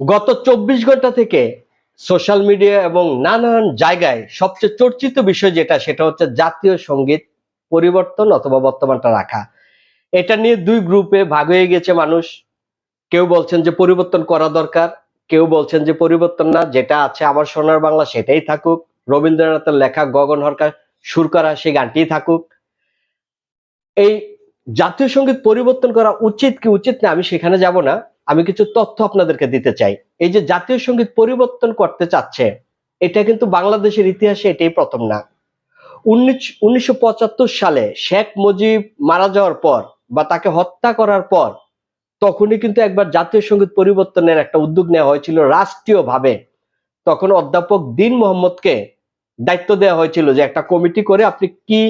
গত চব্বিশ ঘণ্টা থেকে সোশ্যাল মিডিয়া এবং নানান জায়গায় সবচেয়ে চর্চিত বিষয় যেটা, সেটা হচ্ছে জাতীয় সংগীত পরিবর্তন অথবা বর্তমানটা রাখা। এটা নিয়ে দুই গ্রুপে ভাগ হয়ে গেছে মানুষ। কেউ বলছেন যে পরিবর্তন করা দরকার, কেউ বলছেন যে পরিবর্তন না, যেটা আছে আমার সোনার বাংলা সেটাই থাকুক। রবীন্দ্রনাথের লেখা গগন হরকার সুর করা সেই গানটিই থাকুক। এই জাতীয় সংগীত পরিবর্তন করা উচিত কি উচিত না, আমি সেখানে যাব না। আমি কিছু তথ্য আপনাদেরকে দিতে চাই। এই যে জাতীয় সংগীত পরিবর্তন করতে চাচ্ছে, এটা কিন্তু বাংলাদেশের ইতিহাসে এটাই প্রথম না। উনিশ, উনিশশো সালে শেখ মুজিব মারা যাওয়ার পর বা তাকে হত্যা করার পর তখনই কিন্তু একবার জাতীয় সংগীত পরিবর্তনের একটা উদ্যোগ নেওয়া হয়েছিল রাষ্ট্রীয়ভাবে। তখন অধ্যাপক দিন মোহাম্মদকে দায়িত্ব দেওয়া হয়েছিল যে একটা কমিটি করে আপনি কি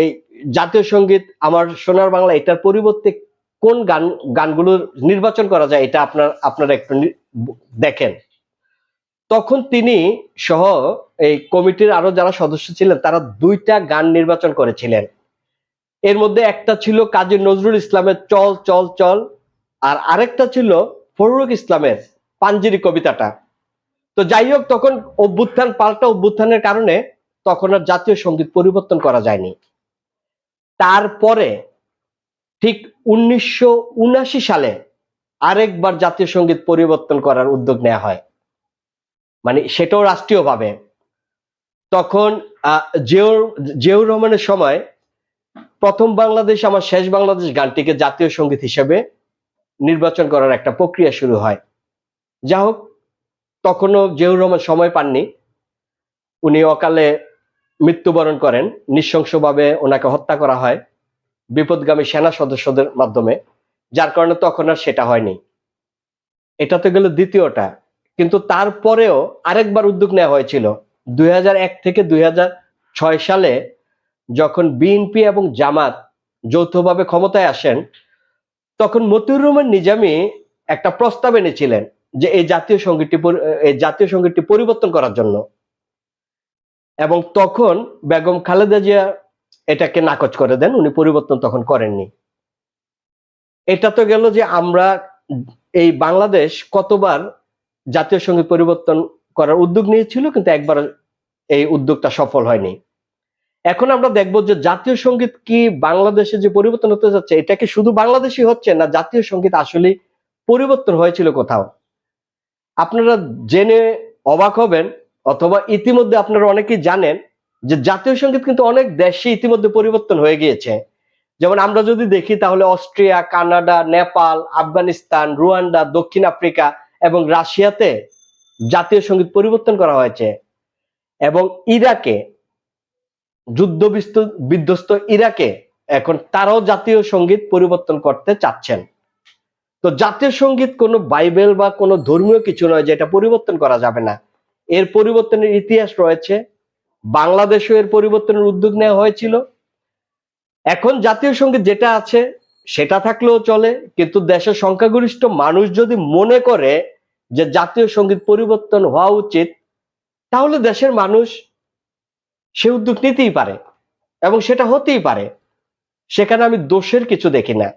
এই জাতীয় সংগীত, আমার সোনার বাংলা এটার পরিবর্তে কোন গান গানগুলো নির্বাচন করা যায় এটা আপনার, আপনারা একটু দেখেন। তখন তিনি সহ এই কমিটির আরও যারা সদস্য ছিলেন, তারা দুইটা গান নির্বাচন করেছিলেন। এর মধ্যে একটা ছিল কাজী নজরুল ইসলামের চল চল চল, আর আরেকটা ছিল ফরুক ইসলামের পাঞ্জিরি কবিতাটা। তো যাই হোক, তখন অভ্যুত্থান, পাল্টা অভ্যুত্থানের কারণে তখন আর জাতীয় সংগীত পরিবর্তন করা যায়নি। তারপরে ঠিক উনিশশো উনাশি সালে আরেকবার জাতীয় সংগীত পরিবর্তন করার উদ্যোগ নেওয়া হয়। মানে সেটাও রাষ্ট্রীয়ভাবে। তখন জিয়াউর রহমানের সময় প্রথম বাংলাদেশ, আমার শেষ বাংলাদেশ গানটিকে জাতীয় সংগীত হিসেবে নির্বাচন করার একটা প্রক্রিয়া শুরু হয়। যা হোক, তখনও জিয়াউর রহমান সময় পাননি। উনি অকালে মৃত্যুবরণ করেন। নৃশংসভাবে ওনাকে হত্যা করা হয়। বিপদগামী সেনা সদস্যদের মাধ্যমে, যার কারণে তখন আর সেটা হয়নি। এটা তো গেল দ্বিতীয়টা। কিন্তু তারপরেও আরেকবার উদ্যোগ নেওয়া হয়েছিল। দুই হাজার এক থেকে দুই হাজার ছয় সালে যখন বিএনপি এবং জামাত যৌথভাবে ক্ষমতায় আসেন, তখন মতিউর রহমান নিজামী একটা প্রস্তাব এনেছিলেন যে এই জাতীয় সঙ্গীতটি এই জাতীয় সঙ্গীতটি পরিবর্তন করার জন্য। এবং তখন বেগম খালেদা জিয়া এটাকে নাকচ করে দেন, উনি পরিবর্তন তখন করেননি। এটা তো গেল যে আমরা এই বাংলাদেশ কতবার জাতীয় সংগীত পরিবর্তন করার উদ্যোগ নিয়েছিল, কিন্তু একবার এই উদ্যোগটা সফল হয়নি। এখন আমরা দেখব যে জাতীয় সংগীত কি বাংলাদেশে যে পরিবর্তন হতে যাচ্ছে, এটা কি শুধু বাংলাদেশই হচ্ছে না, জাতীয় সংগীত আসলে পরিবর্তন হয়েছিল কোথাও? আপনারা জেনে অবাক হবেন, অথবা ইতিমধ্যে আপনারা অনেকেই জানেন যে জাতীয় সংগীত কিন্তু অনেক দেশে ইতিমধ্যে পরিবর্তন হয়ে গিয়েছে। যেমন আমরা যদি দেখি তাহলে Austria, Canada, Nepal, Afghanistan, Rwanda, দক্ষিণ আফ্রিকা এবং রাশিয়াতে জাতীয় সংগীত পরিবর্তন করা হয়েছে এবং ইরাকে, যুদ্ধ বিস্ত- বিধ্বস্ত ইরাকে এখন তারাও জাতীয় সংগীত পরিবর্তন করতে চাচ্ছেন। তো জাতীয় সংগীত কোনো বাইবেল বা কোনো ধর্মীয় কিছু নয় যেটা পরিবর্তন করা যাবে না। এর পরিবর্তনের ইতিহাস রয়েছে। বাংলাদেশেও এর পরিবর্তনের উদ্যোগ নেওয়া হয়েছিল। এখন জাতীয় সংগীত যেটা আছে, সেটা থাকলেও চলে, কিন্তু দেশের সংখ্যাগরিষ্ঠ মানুষ যদি মনে করে যে জাতীয় সংগীত পরিবর্তন হওয়া উচিত, তাহলে দেশের মানুষ সে উদ্যোগ নিতেই পারে এবং সেটা হতেই পারে। সেখানে আমি দোষের কিছু দেখি না।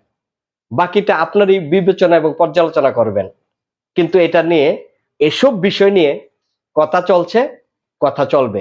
বাকিটা আপনারই বিবেচনা এবং পর্যালোচনা করবেন। কিন্তু এটা নিয়ে, এসব বিষয় নিয়ে কথা চলছে, কথা চলবে।